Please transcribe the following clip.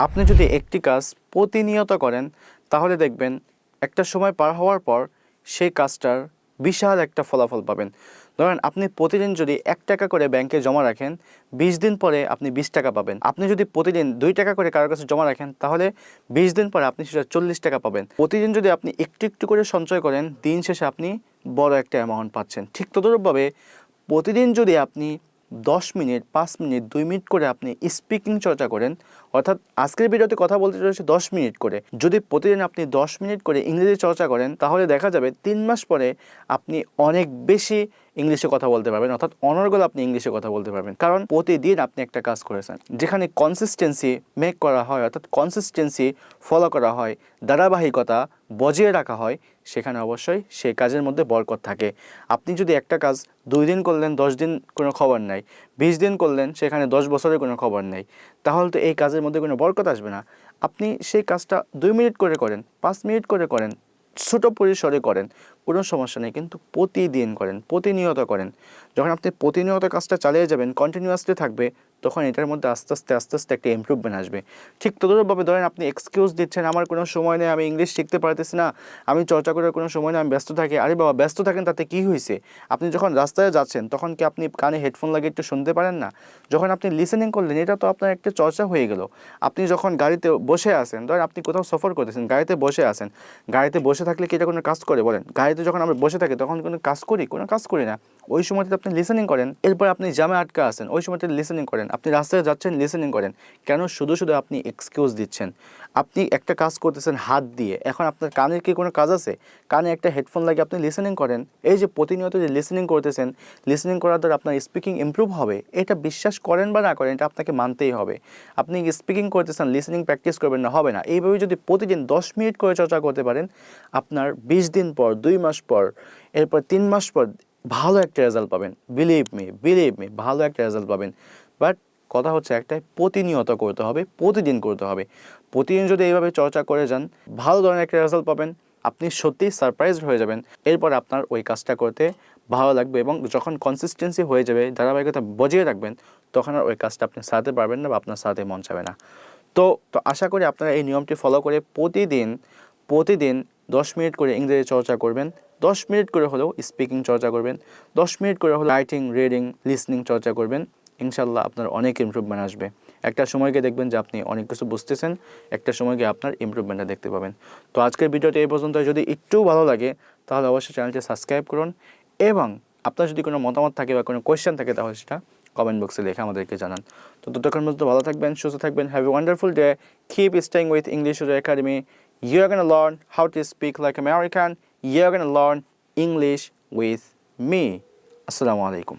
আপনি যদি একটি কাজ প্রতিনিয়ত করেন, তাহলে দেখবেন একটা সময় পার হওয়ার পর সেই কাজটার বিশাল একটা ফলাফল পাবেন। ধরেন আপনি প্রতিদিন যদি এক টাকা করে ব্যাংকে জমা রাখেন, বিশ দিন পরে আপনি বিশ টাকা পাবেন। আপনি যদি প্রতিদিন দুই টাকা করে কারোর কাছে জমা রাখেন, তাহলে বিশ দিন পরে আপনি সেটা চল্লিশ টাকা পাবেন। প্রতিদিন যদি আপনি একটু একটু করে সঞ্চয় করেন, দিন শেষে আপনি বড় একটা অ্যামাউন্ট পাচ্ছেন। ঠিক তদরূপভাবে প্রতিদিন যদি আপনি দশ মিনিট, পাঁচ মিনিট, দুই মিনিট করে আপনি স্পিকিং চর্চা করেন অর্থাৎ আজকের ভিডিওতে কথা বলতে চলেছে দশ মিনিট করে। যদি প্রতিদিন আপনি দশ মিনিট করে ইংরেজি চর্চা করেন, তাহলে দেখা যাবে তিন মাস পরে আপনি অনেক বেশি ইংলিশে কথা বলতে পারবেন, অর্থাৎ অনর্গল আপনি ইংলিশে কথা বলতে পারবেন। কারণ প্রতিদিন আপনি একটা কাজ করেছেন, যেখানে কনসিস্টেন্সি মেক করা হয়, অর্থাৎ কনসিস্টেন্সি ফলো করা হয়, ধারাবাহিকতা বজিয়ে রাখা হয়, সেখানে অবশ্যই সেই কাজের মধ্যে বরকত থাকে। আপনি যদি একটা কাজ দুই দিন করলেন, দশ দিন কোনো খবর নাই, বিশ দিন করলেন, সেখানে দশ বছরের কোনো খবর নেই, তাহলে তো এই কাজের মধ্যে কোনো বরকত আসবে না। আপনি সেই কাজটা দুই মিনিট করে করেন, পাঁচ মিনিট করে করেন, ছোট পরিসরে করেন, কোনো সমস্যা নেই। কিন্তু প্রতিদিন করেন, প্রতিনিয়ত করেন। যখন আপনি প্রতিনিয়ত কাজটা চালিয়ে যাবেন কন্টিনিউয়াসলি থাকবে তখন এটার মধ্যে আস্তে আস্তে আস্তে আস্তে একটা ইমপ্রুভমেন্ট আসবে। ঠিক তদরূপভাবে ধরেন আপনি এক্সকিউজ দিচ্ছেন, আমার কোনো সময় নেই, আমি ইংলিশ শিখতে পারতেছি না, আমি চর্চা করার কোনো সময় নেই, আমি ব্যস্ত থাকি। আরে বাবা, ব্যস্ত থাকেন তাতে কী হয়েছে আপনি যখন রাস্তায় যাচ্ছেন, তখন কি আপনি কানে হেডফোন লাগিয়ে একটু শুনতে পারেন না? যখন আপনি লিসেনিং করলেন, এটা তো আপনার একটা চর্চা হয়ে গেল। আপনি যখন গাড়িতে বসে আছেন, ধরেন আপনি কোথাও সফর করতেছেন, গাড়িতে বসে আছেন, গাড়িতে বসে থাকলে কি এটা কোনো কাজ করে? বলেন, গাড়িতে যখন আমরা বসে থাকি, তখন কোনো কাজ করি? কোনো কাজ করি না। ওই সময়টাতে আপনি লিসেনিং করেন, এরপর আপনি জামে আটকা আছেন, ওই সময়টাতে লিসেনিং করেন। আপনি রাস্তায় যাচ্ছেন লিসেনিং করেন, কেন শুধু শুধু আপনি এক্সকিউজ দিচ্ছেন? আপনি একটা কাজ করতেছেন হাত দিয়ে, এখন আপনার কানের কি কোনো কাজ আছে? কানে একটা হেডফোন লাগিয়ে আপনি লিসেনিং করেন, এই যে প্রতিনিয়ত যে লিসেনিং করতেছেন লিসেনিং করার দ্বারা আপনার স্পিকিং ইমপ্রুভ হবে, এটা বিশ্বাস করেন বা না করেন, এটা আপনাকে মানতেই হবে। আপনি স্পিকিং করতেছেন লিসেনিং প্র্যাকটিস করবেন না, হবে না। এইভাবে যদি প্রতিদিন দশ মিনিট করে চর্চা করতে পারেন, আপনার বিশ দিন পর, দুই মাস পর, এরপর তিন মাস পর ভালো একটা রেজাল্ট পাবেন। বিলিভ মি বিলিভ মি ভালো একটা রেজাল্ট পাবেন। বাট কথা হচ্ছে একটাই, প্রতিনিয়ত করতে হবে, প্রতিদিন করতে হবে। প্রতিদিন যদি এইভাবে চর্চা করে যান, ভালো ধরনের একটা রেজাল্ট পাবেন, আপনি সত্যিই সারপ্রাইজড হয়ে যাবেন। এরপর আপনার ওই কাজটা করতে ভালো লাগবে এবং যখন কনসিস্টেন্সি হয়ে যাবে, ধারাবাহিকতা বজিয়ে রাখবেন, তখন আর ওই কাজটা আপনি সারাতে পারবেন না বা আপনার সাথে মন চাবে না। তো তো আশা করি আপনারা এই নিয়মটি ফলো করে প্রতিদিন প্রতিদিন দশ মিনিট করে ইংরেজি চর্চা করবেন। দশ মিনিট করে হলেও স্পিকিং চর্চা করবেন। দশ মিনিট করে হলেও রাইটিং রিডিং লিসনিং চর্চা করবেন। ইনশাল্লাহ আপনার অনেক ইমপ্রুভমেন্ট আসবে। একটা সময়কে দেখবেন যে আপনি অনেক কিছু বুঝতেছেন, একটা সময়কে আপনার ইমপ্রুভমেন্টটা দেখতে পাবেন। তো আজকের ভিডিওটি এই পর্যন্ত। যদি একটু ভালো লাগে, তাহলে অবশ্যই চ্যানেলটি সাবস্ক্রাইব করুন এবং আপনার যদি কোনো মতামত থাকে বা কোনো কোয়েশ্চেন থাকে, তাহলে সেটা কমেন্ট বক্সে লিখে আমাদেরকে জানান। তো ততক্ষণ পর্যন্ত ভালো থাকবেন, সুস্থ থাকবেন have a wonderful day keep staying with English Academy you are learn how to speak like American you are learn English with me আসসালামু আলাইকুম